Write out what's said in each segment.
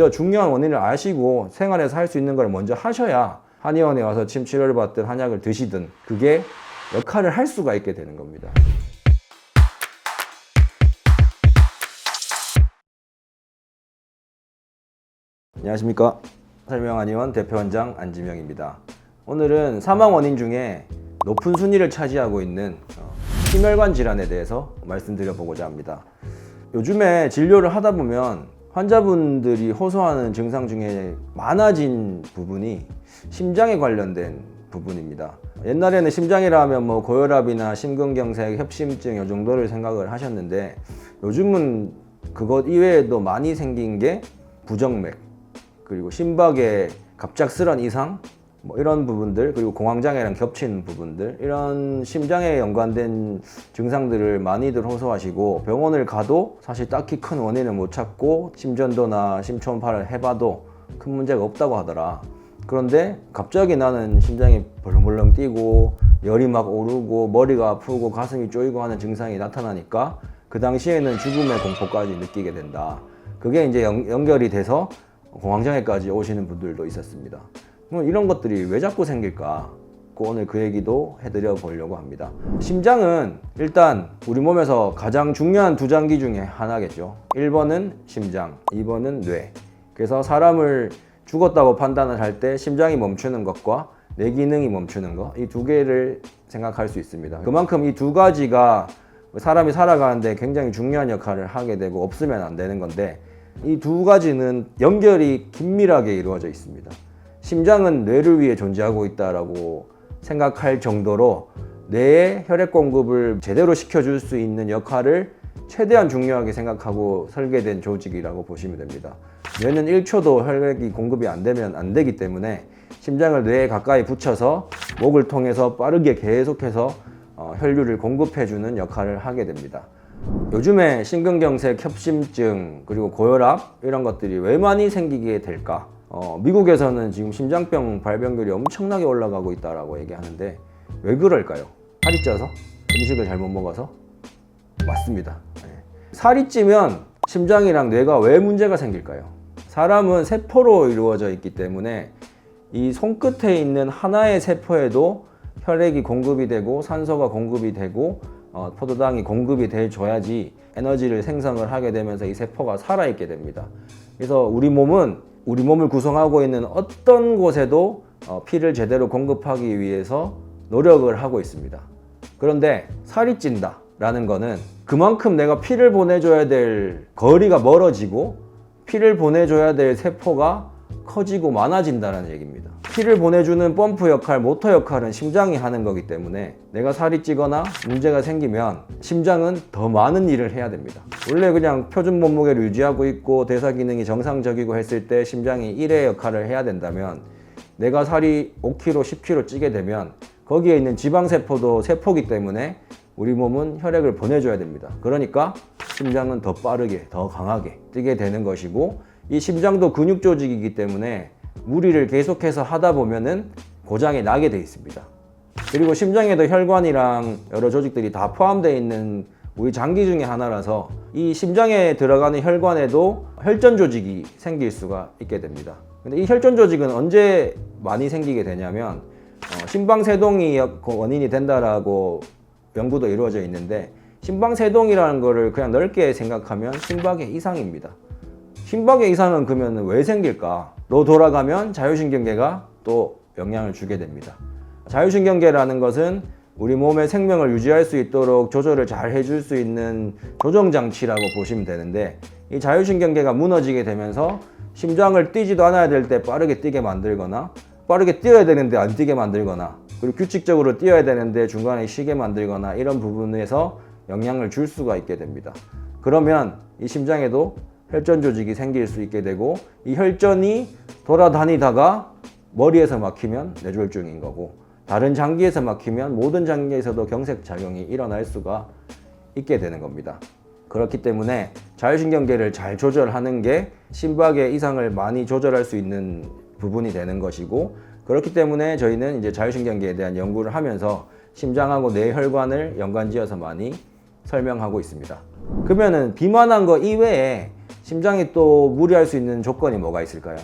먼저 중요한 원인을 아시고 생활에서 할 수 있는 걸 먼저 하셔야 한의원에 와서 침 치료를 받든 한약을 드시든 그게 역할을 할 수가 있게 되는 겁니다. 안녕하십니까. 설명한의원 대표원장 안지명입니다. 오늘은 사망 원인 중에 높은 순위를 차지하고 있는 어, 심혈관 질환에 대해서 말씀드려보고자 합니다. 요즘에 진료를 하다 보면 환자분들이 호소하는 증상 중에 많아진 부분이 심장에 관련된 부분입니다. 옛날에는 심장이라 하면 뭐 고혈압이나 심근경색, 협심증 요 정도를 생각을 하셨는데 요즘은 그것 이외에도 많이 생긴 게 부정맥, 그리고 심박의 갑작스런 이상 뭐 이런 부분들 그리고 공황장애랑 겹치는 부분들 이런 심장에 연관된 증상들을 많이들 호소하시고 병원을 가도 사실 딱히 큰 원인을 못 찾고 심전도나 심초음파를 해봐도 큰 문제가 없다고 하더라 그런데 갑자기 나는 심장이 벌렁벌렁 뛰고 열이 막 오르고 머리가 아프고 가슴이 쪼이고 하는 증상이 나타나니까 그 당시에는 죽음의 공포까지 느끼게 된다 그게 이제 연, 연결이 돼서 공황장애까지 오시는 분들도 있었습니다. 그럼 이런 것들이 왜 자꾸 생길까? 그 오늘 그 얘기도 해드려 보려고 합니다. 심장은 일단 우리 몸에서 가장 중요한 두 장기 중에 하나겠죠. 1번은 심장, 2번은 뇌. 그래서 사람을 죽었다고 판단을 할 때 심장이 멈추는 것과 뇌 기능이 멈추는 것, 이 두 개를 생각할 수 있습니다. 그만큼 이 두 가지가 사람이 살아가는데 굉장히 중요한 역할을 하게 되고 없으면 안 되는 건데 이 두 가지는 연결이 긴밀하게 이루어져 있습니다. 심장은 뇌를 위해 존재하고 있다라고 생각할 정도로 뇌의 혈액 공급을 제대로 시켜줄 수 있는 역할을 최대한 중요하게 생각하고 설계된 조직이라고 보시면 됩니다. 뇌는 1초도 혈액이 공급이 안 되면 안 되기 때문에 심장을 뇌에 가까이 붙여서 목을 통해서 빠르게 계속해서 어, 혈류를 공급해주는 역할을 하게 됩니다. 요즘에 심근경색, 협심증, 그리고 고혈압 이런 것들이 왜 많이 생기게 될까? 어, 미국에서는 지금 심장병 발병률이 엄청나게 올라가고 있다라고 얘기하는데 왜 그럴까요? 살이 쪄서? 음식을 잘못 먹어서? 맞습니다. 네. 살이 찌면 심장이랑 뇌가 왜 문제가 생길까요? 사람은 세포로 이루어져 있기 때문에 이 손끝에 있는 하나의 세포에도 혈액이 공급이 되고 산소가 공급이 되고 어, 포도당이 공급이 돼줘야지 에너지를 생성을 하게 되면서 이 세포가 살아있게 됩니다. 그래서 우리 몸은 우리 몸을 구성하고 있는 어떤 곳에도 어, 피를 제대로 공급하기 위해서 노력을 하고 있습니다. 그런데 살이 찐다 라는 거는 그만큼 내가 피를 보내줘야 될 거리가 멀어지고 피를 보내줘야 될 세포가 커지고 많아진다는 얘기입니다. 피를 보내주는 펌프 역할, 모터 역할은 심장이 하는 거기 때문에 내가 살이 찌거나 문제가 생기면 심장은 더 많은 일을 해야 됩니다. 원래 그냥 표준 몸무게를 유지하고 있고 대사 기능이 정상적이고 했을 때 심장이 1의 역할을 해야 된다면 내가 살이 5kg, 10kg 찌게 되면 거기에 있는 지방세포도 세포기 때문에 우리 몸은 혈액을 보내줘야 됩니다. 그러니까 심장은 더 빠르게, 더 강하게 뛰게 되는 것이고 이 심장도 근육 조직이기 때문에 무리를 계속해서 하다 보면은 고장이 나게 돼 있습니다. 그리고 심장에도 혈관이랑 여러 조직들이 다 포함되어 있는 우리 장기 중에 하나라서 이 심장에 들어가는 혈관에도 혈전 조직이 생길 수가 있게 됩니다. 근데 이 혈전 조직은 언제 많이 생기게 되냐면 어, 심방세동이 원인이 된다라고 연구도 이루어져 있는데 심방세동이라는 거를 그냥 넓게 생각하면 심박의 이상입니다. 심박의 이상은 그러면 왜 생길까? 로 돌아가면 자율신경계가 또 영향을 주게 됩니다. 자율신경계라는 것은 우리 몸의 생명을 유지할 수 있도록 조절을 잘 해줄 수 있는 조정장치라고 보시면 되는데 이 자율신경계가 무너지게 되면서 심장을 뛰지도 않아야 될 때 빠르게 뛰게 만들거나 빠르게 뛰어야 되는데 안 뛰게 만들거나 그리고 규칙적으로 뛰어야 되는데 중간에 쉬게 만들거나 이런 부분에서 영향을 줄 수가 있게 됩니다. 그러면 이 심장에도 혈전 조직이 생길 수 있게 되고 이 혈전이 돌아다니다가 머리에서 막히면 뇌졸중인 거고 다른 장기에서 막히면 모든 장기에서도 경색 작용이 일어날 수가 있게 되는 겁니다. 그렇기 때문에 자율신경계를 잘 조절하는 게 심박의 이상을 많이 조절할 수 있는 부분이 되는 것이고 그렇기 때문에 저희는 이제 자율신경계에 대한 연구를 하면서 심장하고 뇌혈관을 연관지어서 많이 설명하고 있습니다. 그러면은 비만한 거 이외에 심장이 또 무리할 수 있는 조건이 뭐가 있을까요?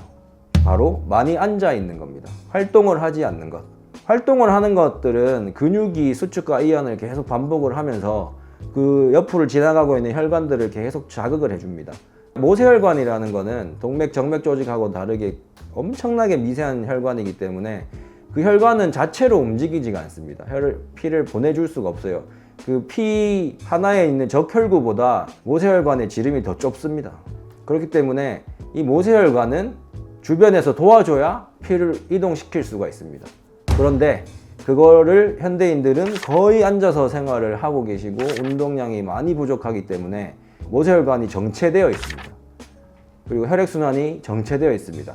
바로 많이 앉아 있는 겁니다. 활동을 하지 않는 것. 활동을 하는 것들은 근육이 수축과 이완을 계속 반복을 하면서 그 옆으로 지나가고 있는 혈관들을 계속 자극을 해줍니다. 모세혈관이라는 거는 동맥, 정맥 조직하고 다르게 엄청나게 미세한 혈관이기 때문에 그 혈관은 자체로 움직이지가 않습니다. 혈을, 피를 보내줄 수가 없어요. 그 피 하나에 있는 적혈구보다 모세혈관의 지름이 더 좁습니다. 그렇기 때문에 이 모세혈관은 주변에서 도와줘야 피를 이동시킬 수가 있습니다. 그런데 그거를 현대인들은 거의 앉아서 생활을 하고 계시고 운동량이 많이 부족하기 때문에 모세혈관이 정체되어 있습니다. 그리고 혈액순환이 정체되어 있습니다.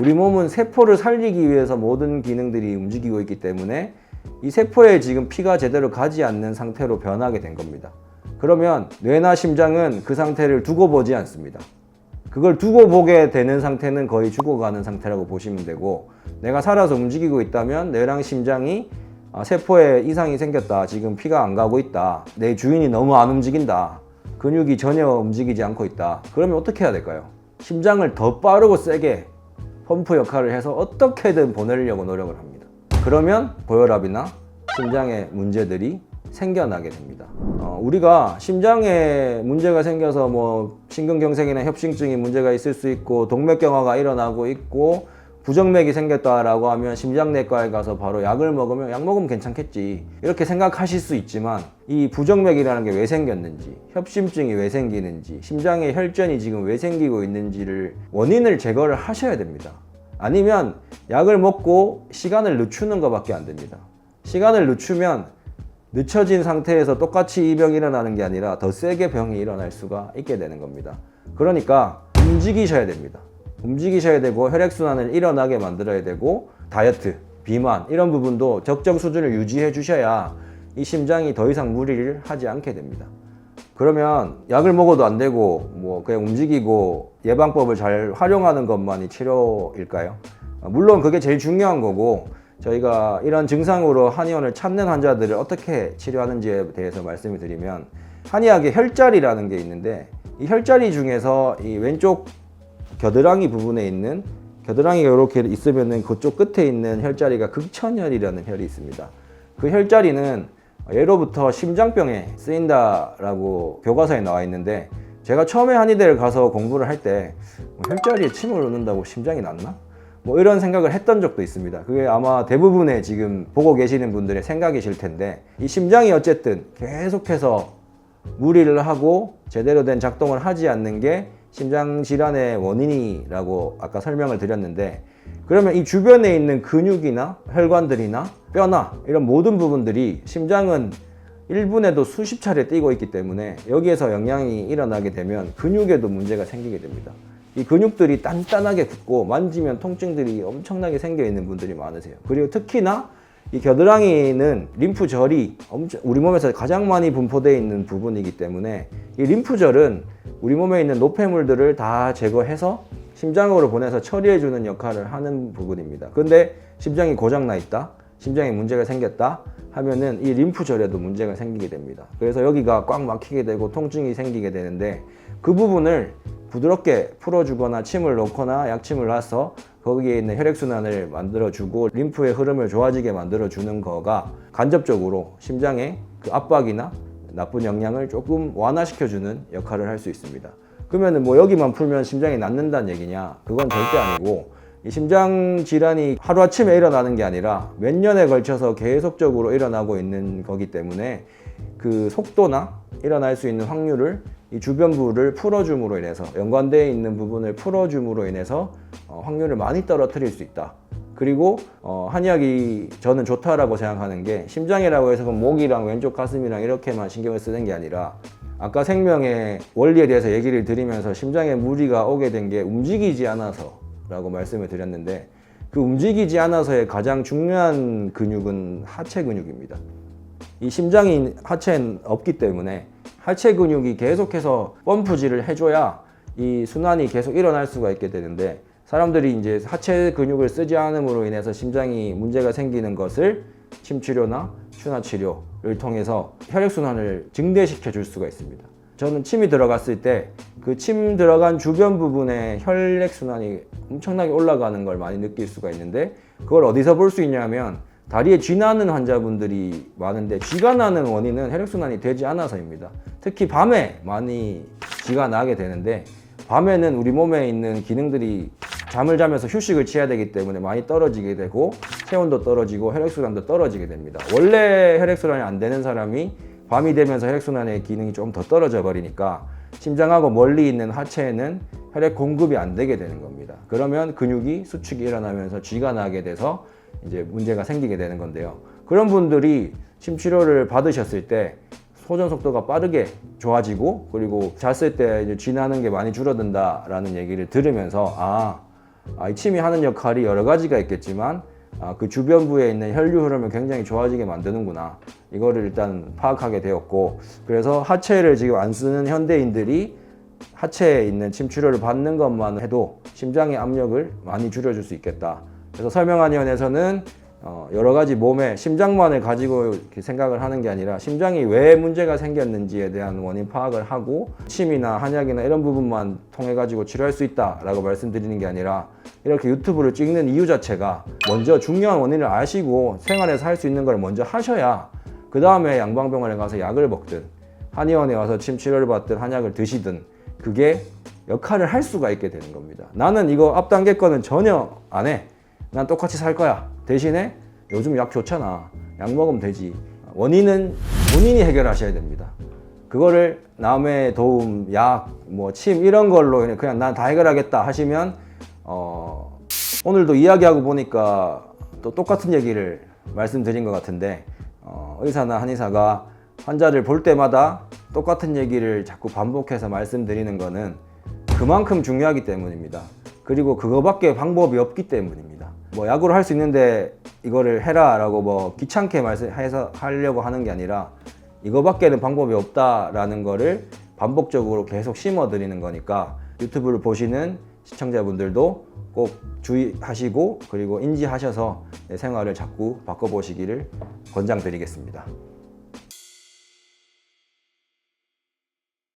우리 몸은 세포를 살리기 위해서 모든 기능들이 움직이고 있기 때문에 이 세포에 지금 피가 제대로 가지 않는 상태로 변하게 된 겁니다. 그러면 뇌나 심장은 그 상태를 두고 보지 않습니다. 그걸 두고 보게 되는 상태는 거의 죽어가는 상태라고 보시면 되고 내가 살아서 움직이고 있다면 뇌랑 심장이 아, 세포에 이상이 생겼다. 지금 피가 안 가고 있다. 내 주인이 너무 안 움직인다. 근육이 전혀 움직이지 않고 있다. 그러면 어떻게 해야 될까요? 심장을 더 빠르고 세게 펌프 역할을 해서 어떻게든 보내려고 노력을 합니다. 그러면 고혈압이나 심장의 문제들이 생겨나게 됩니다. 어, 우리가 심장에 문제가 생겨서 뭐 심근경색이나 협심증이 문제가 있을 수 있고 동맥경화가 일어나고 있고 부정맥이 생겼다라고 하면 심장내과에 가서 바로 약을 먹으면 약 먹으면 괜찮겠지. 이렇게 생각하실 수 있지만 이 부정맥이라는 게 왜 생겼는지 협심증이 왜 생기는지 심장의 혈전이 지금 왜 생기고 있는지를 원인을 제거를 하셔야 됩니다. 아니면 약을 먹고 시간을 늦추는 것밖에 안 됩니다. 시간을 늦추면 늦춰진 상태에서 똑같이 이 병이 일어나는 게 아니라 더 세게 병이 일어날 수가 있게 되는 겁니다 그러니까 움직이셔야 됩니다 움직이셔야 되고 혈액순환을 일어나게 만들어야 되고 다이어트, 비만 이런 부분도 적정 수준을 유지해 주셔야 이 심장이 더 이상 무리를 하지 않게 됩니다. 그러면 약을 먹어도 안 되고 뭐 그냥 움직이고 예방법을 잘 활용하는 것만이 치료일까요? 아, 물론 그게 제일 중요한 거고 저희가 이런 증상으로 한의원을 찾는 환자들을 어떻게 치료하는지에 대해서 말씀을 드리면 한의학의 혈자리라는 게 있는데 이 혈자리 중에서 이 왼쪽 겨드랑이 부분에 있는 겨드랑이가 이렇게 있으면은 그쪽 끝에 있는 혈자리가 극천혈이라는 혈이 있습니다. 그 혈자리는 예로부터 심장병에 쓰인다라고 교과서에 나와 있는데 제가 처음에 한의대를 가서 공부를 할 때 혈자리에 침을 놓는다고 심장이 낫나? 뭐 이런 생각을 했던 적도 있습니다. 그게 아마 대부분의 지금 보고 계시는 분들의 생각이실 텐데 이 심장이 어쨌든 계속해서 무리를 하고 제대로 된 작동을 하지 않는 게 심장 질환의 원인이라고 아까 설명을 드렸는데 그러면 이 주변에 있는 근육이나 혈관들이나 뼈나 이런 모든 부분들이 심장은 1분에도 수십 차례 뛰고 있기 때문에 여기에서 영향이 일어나게 되면 근육에도 문제가 생기게 됩니다. 이 근육들이 단단하게 굳고 만지면 통증들이 엄청나게 생겨 있는 분들이 많으세요. 그리고 특히나 이 겨드랑이는 림프절이 엄청 우리 몸에서 가장 많이 분포되어 있는 부분이기 때문에 이 림프절은 우리 몸에 있는 노폐물들을 다 제거해서 심장으로 보내서 처리해 주는 역할을 하는 부분입니다. 근데 심장이 고장 나 있다. 심장에 문제가 생겼다 하면은 이 림프절에도 문제가 생기게 됩니다. 그래서 여기가 꽉 막히게 되고 통증이 생기게 되는데 그 부분을 부드럽게 풀어주거나 침을 놓거나 약침을 놔서 거기에 있는 혈액순환을 만들어주고 림프의 흐름을 좋아지게 만들어주는 거가 간접적으로 심장의 그 압박이나 나쁜 영향을 조금 완화시켜주는 역할을 할 수 있습니다. 그러면 뭐 여기만 풀면 심장이 낫는다는 얘기냐? 그건 절대 아니고 이 심장 질환이 하루아침에 일어나는 게 아니라 몇 년에 걸쳐서 계속적으로 일어나고 있는 거기 때문에 그 속도나 일어날 수 있는 확률을 이 주변부를 풀어줌으로 인해서 연관되어 있는 부분을 풀어줌으로 인해서 어, 확률을 많이 떨어뜨릴 수 있다. 그리고 어, 한의학이 저는 좋다라고 생각하는 게 심장이라고 해서 목이랑 왼쪽 가슴이랑 이렇게만 신경을 쓰는 게 아니라 아까 생명의 원리에 대해서 얘기를 드리면서 심장에 무리가 오게 된 게 움직이지 않아서라고 말씀을 드렸는데 그 움직이지 않아서의 가장 중요한 근육은 하체 근육입니다. 이 심장이 하체엔 없기 때문에 하체 근육이 계속해서 펌프질을 해줘야 이 순환이 계속 일어날 수가 있게 되는데 사람들이 이제 하체 근육을 쓰지 않음으로 인해서 심장이 문제가 생기는 것을 침치료나 춘하 치료를 통해서 혈액 순환을 증대시켜 줄 수가 있습니다. 저는 침이 들어갔을 때 그 침 들어간 주변 부분에 혈액 순환이 엄청나게 올라가는 걸 많이 느낄 수가 있는데 그걸 어디서 볼 수 있냐면 다리에 쥐 나는 환자분들이 많은데 쥐가 나는 원인은 혈액 순환이 되지 않아서입니다. 특히 밤에 많이 쥐가 나게 되는데 밤에는 우리 몸에 있는 기능들이 잠을 자면서 휴식을 취해야 되기 때문에 많이 떨어지게 되고 체온도 떨어지고 혈액순환도 떨어지게 됩니다. 원래 혈액순환이 안 되는 사람이 밤이 되면서 혈액순환의 기능이 좀 더 떨어져 버리니까 심장하고 멀리 있는 하체에는 혈액 공급이 안 되게 되는 겁니다. 그러면 근육이 수축이 일어나면서 쥐가 나게 돼서 이제 문제가 생기게 되는 건데요. 그런 분들이 침 치료를 받으셨을 때 소전 속도가 빠르게 좋아지고 그리고 잤을 때 이제 쥐 나는 게 많이 줄어든다라는 얘기를 들으면서 아, 아, 이 침이 하는 역할이 여러 가지가 있겠지만 아, 그 주변부에 있는 혈류 흐름을 굉장히 좋아지게 만드는구나 이거를 일단 파악하게 되었고 그래서 하체를 지금 안 쓰는 현대인들이 하체에 있는 침 치료를 받는 것만 해도 심장의 압력을 많이 줄여줄 수 있겠다. 그래서 설명한의원에서는 어, 여러 가지 몸에 심장만을 가지고 생각을 하는 게 아니라 심장이 왜 문제가 생겼는지에 대한 원인 파악을 하고 침이나 한약이나 이런 부분만 통해 가지고 치료할 수 있다라고 말씀드리는 게 아니라 이렇게 유튜브를 찍는 이유 자체가 먼저 중요한 원인을 아시고 생활에서 할 수 있는 걸 먼저 하셔야 그 다음에 양방병원에 가서 약을 먹든 한의원에 와서 침 치료를 받든 한약을 드시든 그게 역할을 할 수가 있게 되는 겁니다. 나는 이거 앞 단계 거는 전혀 안 해. 난 똑같이 살 거야. 대신에 요즘 약 좋잖아. 약 먹으면 되지. 원인은 본인이 해결하셔야 됩니다. 그거를 남의 도움, 약, 뭐 침 이런 걸로 그냥- 난 다 해결하겠다 하시면 어, 오늘도 이야기하고 보니까 또 똑같은 얘기를 말씀드린 것 같은데 어, 의사나 한의사가 환자를 볼 때마다 똑같은 얘기를 자꾸 반복해서 말씀드리는 거는 그만큼 중요하기 때문입니다. 그리고 그거밖에 방법이 없기 때문입니다. 뭐 약으로 할수 있는데 이거를 해라라고 뭐 귀찮게 말씀해서 하려고 하는 게 아니라 이거밖에는 방법이 없다라는 거를 반복적으로 계속 심어 드리는 거니까 유튜브를 보시는 시청자분들도 꼭 주의하시고 그리고 인지하셔서 내 생활을 자꾸 바꿔보시기를 권장드리겠습니다.